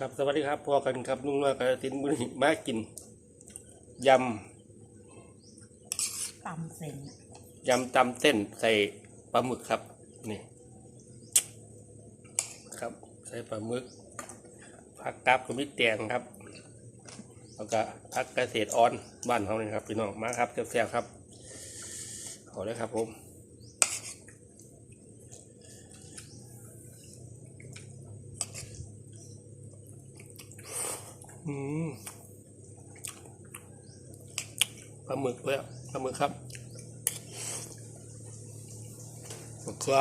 ครับสวัสดีครับพอกันครับลุงน้อยกระตินบุรีมากินยตำเส้นำยำตำเส้นใส่ปลาหมึกครับ นี่ ครับ ใส่ปลาหมึกผักกาบกับมิตรแตงครับแล้วก็ผักเกษตรออนบ้านเขานี่ครับพี่น้องมาครับแซ่บๆครับขอเลยครับผม ปลาหมึกเลยอะปลาหมึกครับมะเขือ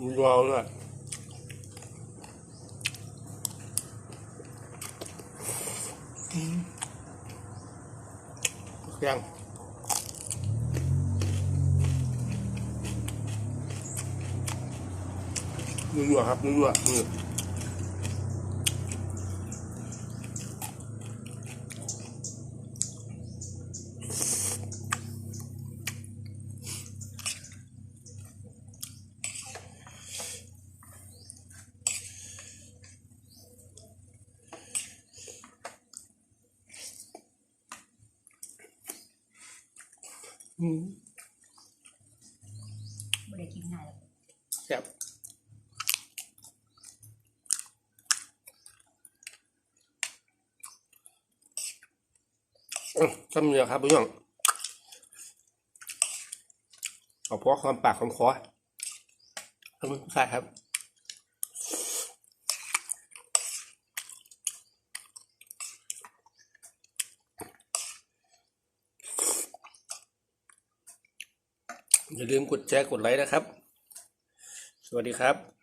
มีวาวด้วยอืม รื่องนัวๆครับนัวๆมืออืมไม่ได้กินง่ายหรอกแซ่บ จำเนียครับพี่น้องเอาเพราะความปากความคอทำมือใส่ครับอย่าลืมกดแชร์กดไลค์นะครับ สวัสดีครับ